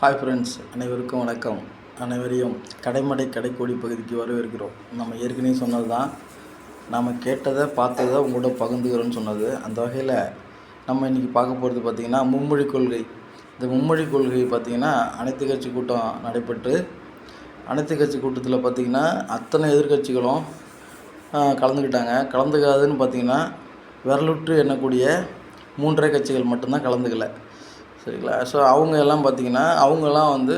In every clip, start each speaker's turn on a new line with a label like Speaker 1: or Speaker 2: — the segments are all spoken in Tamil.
Speaker 1: ஹாய் ஃப்ரெண்ட்ஸ் அனைவருக்கும் வணக்கம். அனைவரையும் கடைமடை கடைக்கோடி பகுதிக்கு வரவேற்கிறோம். நம்ம ஏற்கனவே சொன்னது தான். நாம் கேட்டதை பார்த்ததை உங்களோட பகிர்ந்துக்கிறோன்னு சொன்னது. அந்த வகையில் நம்ம இன்றைக்கி பார்க்க போகிறது பார்த்திங்கன்னா மும்மொழி கொள்கை. இந்த மும்மொழி கொள்கை பார்த்திங்கன்னா அனைத்து கட்சி கூட்டம் நடைபெற்று அனைத்து கட்சி கூட்டத்தில் பார்த்திங்கன்னா அத்தனை எதிர்க்கட்சிகளும் கலந்துக்கிட்டாங்க. கலந்துக்காதுன்னு பார்த்திங்கன்னா விரலுற்று எண்ணக்கூடிய மூன்றரை கட்சிகள் மட்டும்தான் கலந்துக்கலை. சரிங்களா? ஸோ அவங்க எல்லாம் பார்த்திங்கன்னா அவங்கெல்லாம் வந்து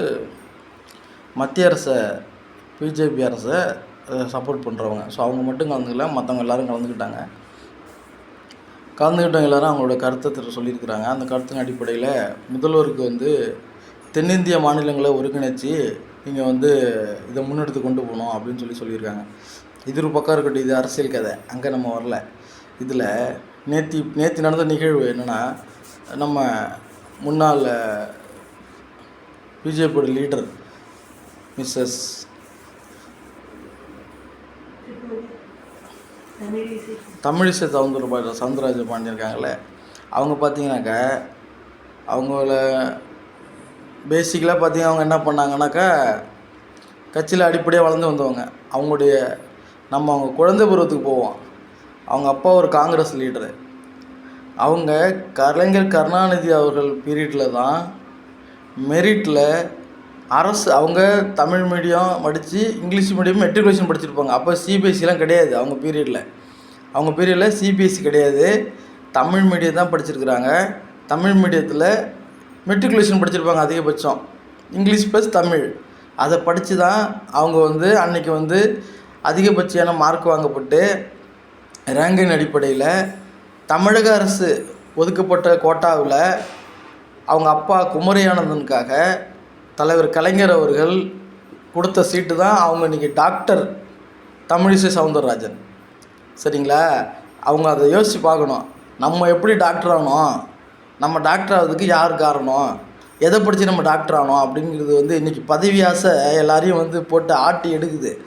Speaker 1: மத்திய அரசை பிஜேபி அரசை சப்போர்ட் பண்ணுறவங்க ஸோ அவங்க மட்டும் கலந்துக்கல மற்றவங்க எல்லாரும் கலந்துக்கிட்டாங்க. கலந்துக்கிட்டவங்க எல்லாரும் அவங்களோட கருத்தை சொல்லியிருக்கிறாங்க. அந்த கருத்தின் அடிப்படையில் முதல்வருக்கு வந்து தென்னிந்திய மாநிலங்களை ஒருங்கிணைச்சு நீங்கள் வந்து இதை முன்னெடுத்து கொண்டு போகணும் அப்படின்னு சொல்லி சொல்லியிருக்காங்க. இது ஒரு பக்கம் இருக்கட்டும் இது அரசியல் கதை. அங்கே நம்ம வரல. இதில் நேத்தி நேற்று நடந்த நிகழ்வு என்னென்னா நம்ம முன்னாள் பிஜேபியோட லீடர் மிஸ்ஸஸ் தமிழிசை சவுந்தர சவுந்தரராஜ பாண்டியன் இருக்காங்கல்ல அவங்க பார்த்தீங்கன்னாக்கா அவங்கள பேசிக்கலாக பார்த்தீங்கன்னா அவங்க என்ன பண்ணாங்கன்னாக்கா கட்சியில் அடிப்படையாக வளர்ந்து வந்தவங்க. அவங்களுடைய நம்ம அவங்க குழந்தை பருவத்துக்கு போவோம். அவங்க அப்பா ஒரு காங்கிரஸ் லீடரு அவங்க கலைஞர் கருணாநிதி அவர்கள் பீரியடில் தான் மெரிட்டில் அரசு அவங்க தமிழ் மீடியம் படித்து இங்கிலீஷ் மீடியம் மெட்ரிகுலேஷன் படிச்சிருப்பாங்க. அப்போ சிபிஎஸ்சிலாம் கிடையாது அவங்க பீரியடில். அவங்க பீரியடில் சிபிஎஸ்சி கிடையாது. தமிழ் மீடியம் தான் படிச்சிருக்கிறாங்க. தமிழ் மீடியத்தில் மெட்ரிகுலேஷன் படிச்சிருப்பாங்க அதிகபட்சம். English plus Tamil. அதை படித்து தான் அவங்க வந்து அன்னைக்கு வந்து அதிகபட்சமான மார்க் வாங்கப்பட்டு ரேங்கின் அடிப்படையில் தமிழக அரசு ஒதுக்கப்பட்ட கோட்டாவில் அவங்க அப்பா குமரியானந்தனுக்காக தலைவர் கலைஞர் அவர்கள் கொடுத்த சீட்டு தான் அவங்க இன்றைக்கி டாக்டர் தமிழிசை சவுந்தரராஜன். சரிங்களா? அவங்க அதை யோசித்து பார்க்கணும். நம்ம எப்படி டாக்டர் ஆகணும்? நம்ம டாக்டர் ஆகிறதுக்கு யார் காரணம்? எதை படித்து நம்ம டாக்டர் ஆகணும் அப்படிங்கிறது வந்து இன்றைக்கி பதவி ஆசை எல்லாரையும் வந்து போட்டு ஆட்டி எடுக்குது.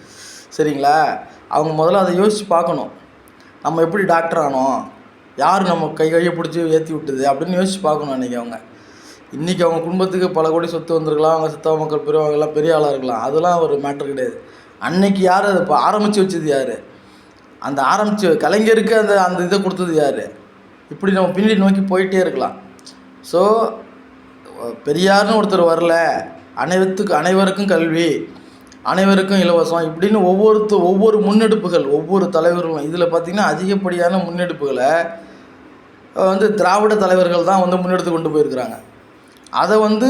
Speaker 1: சரிங்களா? அவங்க முதல்ல அதை யோசித்து பார்க்கணும். நம்ம எப்படி டாக்டர் ஆனோம் யார் நம்ம கை கையை பிடிச்சி ஏற்றி விட்டுது அப்படின்னு யோசித்து பார்க்கணும் அன்றைக்கி அவங்க. இன்றைக்கி அவங்க குடும்பத்துக்கு பல கோடி சொத்து வந்திருக்கலாம் அவங்க சித்தா மக்கள் பெரியவங்க எல்லாம் பெரிய ஆளாக இருக்கலாம். அதெல்லாம் ஒரு மேட்ரு கிடையாது. அன்னைக்கு யார் அதை இப்போ ஆரம்பித்து வச்சது யார்? அந்த ஆரம்பித்து கலைஞருக்கு அந்த அந்த இதை கொடுத்தது யார்? இப்படி நம்ம பின்னாடி நோக்கி போயிட்டே இருக்கலாம். ஸோ பெரியார்னு ஒருத்தர் வரல. அனைவத்துக்கு அனைவருக்கும் கல்வி. அனைவருக்கும் இலவசம். இப்படின்னு ஒவ்வொருத்த ஒவ்வொரு முன்னெடுப்புகள் ஒவ்வொரு தலைவர்களும் இதில் பார்த்திங்கன்னா அதிகப்படியான முன்னெடுப்புகளை வந்து திராவிட தலைவர்கள் தான் வந்து முன்னெடுத்து கொண்டு போயிருக்கிறாங்க. அதை வந்து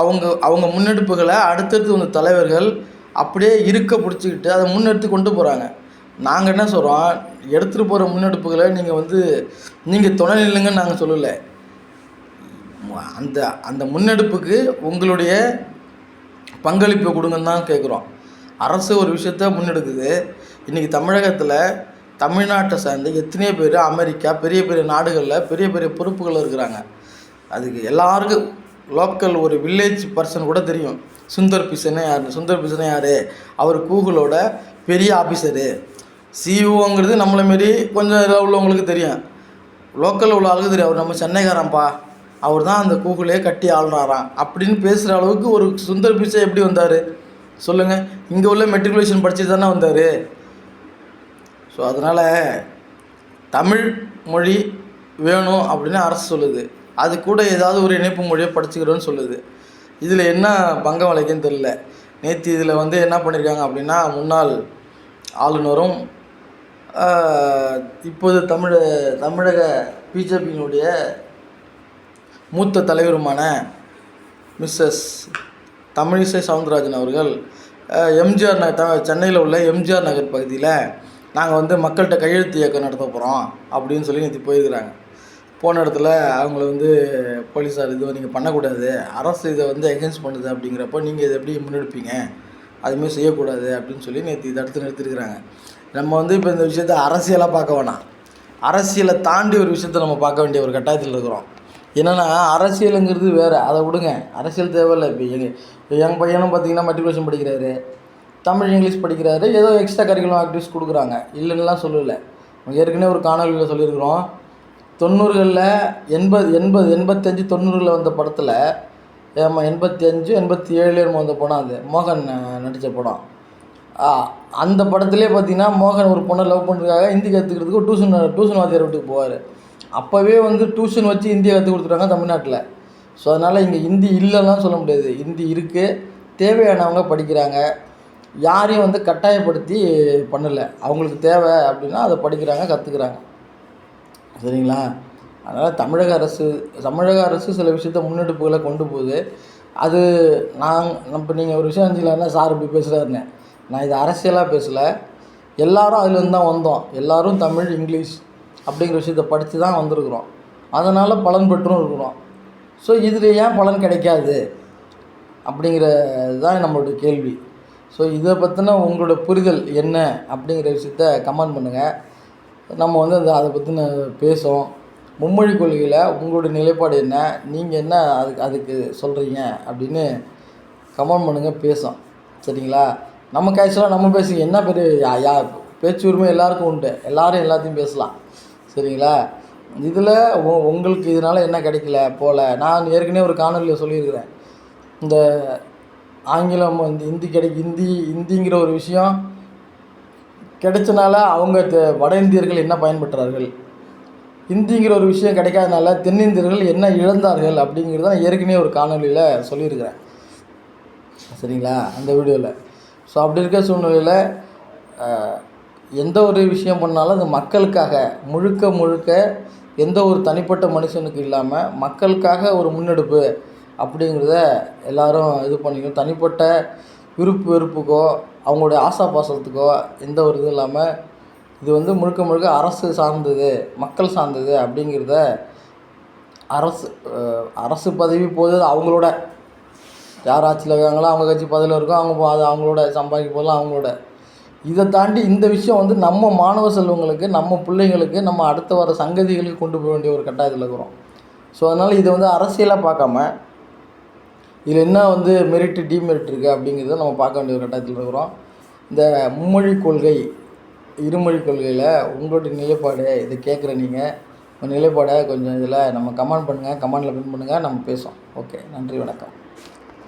Speaker 1: அவங்க அவங்க முன்னெடுப்புகளை அடுத்தடுத்து வந்த தலைவர்கள் அப்படியே இருக்க பிடிச்சிக்கிட்டு அதை முன்னெடுத்து கொண்டு போகிறாங்க நாங்கள் என்ன சொல்கிறோம் எடுத்துகிட்டு போகிற முன்னெடுப்புகளை நீங்கள் வந்து நீங்கள் துணை நில்லுங்கன்னு நாங்கள் சொல்லலை. அந்த அந்த முன்னெடுப்புக்கு உங்களுடைய பங்களிப்பை கொடுங்கன்னு தான் கேட்குறோம். அரசு ஒரு விஷயத்த முன்னெடுக்குது. இன்றைக்கி தமிழகத்தில் தமிழ்நாட்டை சார்ந்து எத்தனையோ பேர் அமெரிக்கா பெரிய பெரிய நாடுகளில் பெரிய பெரிய பொறுப்புகள் இருக்கிறாங்க. அதுக்கு எல்லாருக்கும் லோக்கல் ஒரு வில்லேஜ் பர்சன் கூட தெரியும். சுந்தர் பிசனே யார்? சுந்தர் பிசனே யார்? அவர் கூகுளோட பெரிய ஆஃபீஸரு சிஇஓங்கிறது நம்மளை மாரி கொஞ்சம் இதில் உள்ளவங்களுக்கு தெரியும். லோக்கலில் உள்ள ஆளுக்கு தெரியும். அவர் நம்ம சென்னைக்காரன்ப்பா. அவர் தான் அந்த கூகுளே கட்டி ஆளுறாராம் அப்படின்னு பேசுகிற அளவுக்கு ஒரு சுந்தர் பிச்சை எப்படி வந்தார்? சொல்லுங்கள் இங்கே உள்ள மெட்ரிகுலேஷன் படிச்சுட்டு தானே வந்தார். ஸோ அதனால் தமிழ் மொழி வேணும் அப்படின்னு அரசு சொல்லுது. அது கூட ஏதாவது ஒரு இணைப்பு மொழியை படிச்சுக்கிறோன்னு சொல்லுது. இதில் என்ன பங்கம் வளைக்குன்னு தெரில நேற்று இதில் வந்து என்ன பண்ணியிருக்காங்க அப்படின்னா முன்னாள் ஆளுநரும் இப்போது தமிழ தமிழக பிஜேபியினுடைய மூத்த தலைவருமான மிஸ்ஸஸ் தமிழிசை சவுந்தரராஜன் அவர்கள் எம்ஜிஆர் நகர் த சென்னையில் உள்ள எம்ஜிஆர் நகர் பகுதியில் நாங்கள் வந்து மக்கள்கிட்ட கையெழுத்து இயக்கம் நடத்த போகிறோம் அப்படின்னு சொல்லி நேற்று போயிருக்கிறாங்க. போன இடத்துல அவங்கள வந்து போலீஸார் இது நீங்கள் பண்ணக்கூடாது அரசு இதை வந்து எகென்ஸ்ட் பண்ணுது அப்படிங்கிறப்போ நீங்கள் இதை எப்படி முன்னெடுப்பீங்க? அதுமாரி செய்யக்கூடாது அப்படின்னு சொல்லி நேற்று இதை அடுத்து நிறுத்திருக்கிறாங்க. நம்ம வந்து இப்போ இந்த விஷயத்த அரசியலாக பார்க்க வேணாம். அரசியலை தாண்டி ஒரு விஷயத்தை நம்ம பார்க்க வேண்டிய ஒரு கட்டாயத்தில் இருக்கிறோம். என்னென்னா அரசியலுங்கிறது வேறு. அதை விடுங்க. அரசியல் தேவையில்லை. இப்போ எங்கள் என் பையனும் பார்த்தீங்கன்னா மெட்ரிகுலேஷன் படிக்கிறாரு. தமிழ் இங்கிலீஷ் படிக்கிறாரு. ஏதோ எக்ஸ்ட்ரா கரிக்குலம் ஆக்டிவிட்டிஸ் கொடுக்குறாங்க. இல்லைன்னுலாம் சொல்லலை. ஏற்கனவே ஒரு காணொலியில் சொல்லியிருக்கிறோம். தொண்ணூறுகளில் எண்பது எண்பது எண்பத்தஞ்சு தொண்ணூறில் வந்த படத்தில் ஏமா எண்பத்தி அஞ்சு எண்பத்தி ஏழு வந்த படம் அது? மோகன் நடித்த படம். ஆ, அந்த படத்துலேயே பார்த்தீங்கன்னா மோகன் ஒரு பொண்ணை லவ் பண்ணுறதுக்காக ஹிந்தி கற்றுக்கிறதுக்கு ஒரு டியூஷன் டியூஷன் வாத்தியார் வீட்டுக்கு போவார். அப்போவே வந்து டியூஷன் வச்சு ஹிந்தியை கற்றுக் கொடுத்துருக்காங்க தமிழ்நாட்டில். ஸோ அதனால் இங்கே ஹிந்தி இல்லைலாம் சொல்ல முடியாது. ஹிந்தி இருக்குது தேவையானவங்க படிக்கிறாங்க. யாரையும் வந்து கட்டாயப்படுத்தி பண்ணலை. அவங்களுக்கு தேவை அப்படின்னா அதை படிக்கிறாங்க கற்றுக்குறாங்க சரிங்களா? அதனால் தமிழக அரசு தமிழக அரசு சில விஷயத்த முன்னெடுப்புகளை கொண்டு போகுது. அது நான் நம்ம நீங்கள் ஒரு விஷயம் செஞ்சீங்களா சார் இப்படி பேசுகிறாருன்னு நான் இது அரசியலாக பேசலை. எல்லாரும் அதுலேருந்து தான் வந்தோம். எல்லோரும் தமிழ் இங்கிலீஷ் அப்படிங்கிற விஷயத்த படித்து தான் வந்திருக்கிறோம். அதனால் பலன் பெற்றும் இருக்கிறோம். ஸோ இதில் ஏன் பலன் கிடைக்காது? அப்படிங்கிறது தான் நம்மளுடைய கேள்வி. ஸோ இதை பற்றின உங்களோட புரிதல் என்ன? அப்படிங்கிற விஷயத்த கமெண்ட் பண்ணுங்கள் நம்ம வந்து அந்த அதை பற்றின பேசுவோம். மும்மொழி கொள்கையில் உங்களுடைய நிலைப்பாடு என்ன? நீங்கள் என்ன அதுக்கு அதுக்கு சொல்கிறீங்க அப்படின்னு கமெண்ட் பண்ணுங்கள் பேசும் சரிங்களா? நம்ம கேஷுவலாக நம்ம பேசி என்ன பெரிய யா யா பேச்சு உரிமை எல்லாருக்கும் உண்டு. எல்லோரும் எல்லாத்தையும் பேசலாம். சரிங்களா? இதில் உ உங்களுக்கு இதனால் என்ன கிடைக்கல போல? நான் ஏற்கனவே ஒரு காணொலியில் சொல்லியிருக்கிறேன். இந்த ஆங்கிலம் வந்து ஹிந்தி கிடை ஹிந்தி ஹிந்திங்கிற ஒரு விஷயம் கிடைச்சனால அவங்க தெ- வட இந்தியர்கள் என்ன பயன்பெற்றார்கள்? ஹிந்திங்கிற ஒரு விஷயம் கிடைக்காதனால தென்னிந்தியர்கள் என்ன இழந்தார்கள் அப்படிங்கிறத நான் ஏற்கனவே ஒரு காணொலியில் சொல்லியிருக்கிறேன். சரிங்களா? அந்த வீடியோவில் ஸோ அப்படி இருக்க சூழ்நிலையில் எந்த ஒரு விஷயம் பண்ணாலும் அது மக்களுக்காக முழுக்க முழுக்க எந்த ஒரு தனிப்பட்ட மனுஷனுக்கு இல்லாமல் மக்களுக்காக ஒரு முன்னெடுப்பு அப்படிங்கிறத எல்லாரும் இது பண்ணிக்கணும். தனிப்பட்ட விருப்பு வெறுப்புக்கோ அவங்களுடைய ஆசா பாசத்துக்கோ எந்த ஒரு இதுவும் இல்லாமல் இது வந்து முழுக்க முழுக்க அரசு சார்ந்தது மக்கள் சார்ந்தது அப்படிங்கிறத அரசு அரசு பதவி போது அவங்களோட யார் ஆட்சியில் இருக்காங்களோ அவங்க கட்சி பதவியில் இருக்கோ அவங்க அது அவங்களோட சம்பாதிக்க போதெல்லாம் அவங்களோட இதை தாண்டி இந்த விஷயம் வந்து நம்ம மாணவ செல்வங்களுக்கு நம்ம பிள்ளைங்களுக்கு நம்ம அடுத்த வர சங்கதிகளுக்கு கொண்டு போக வேண்டிய ஒரு கட்டாயத்தில் இருக்கிறோம். ஸோ அதனால் இதை வந்து அரசியலாக பார்க்காம இதில் என்ன வந்து மெரிட் டிமெரிட் இருக்குது அப்படிங்கிறத நம்ம பார்க்க வேண்டிய ஒரு கட்டாயத்தில் இருக்கிறோம். இந்த மும்மொழி கொள்கை இருமொழி கொள்கையில் உங்களுடைய நிலைப்பாடு இதை கேட்குற நீங்கள் உங்கள் நிலைப்பாடை கொஞ்சம் இதில் நம்ம கமெண்ட் பண்ணுங்கள் கமெண்டில் பின் பண்ணுங்கள் நம்ம பேசுவோம். ஓகே நன்றி வணக்கம்.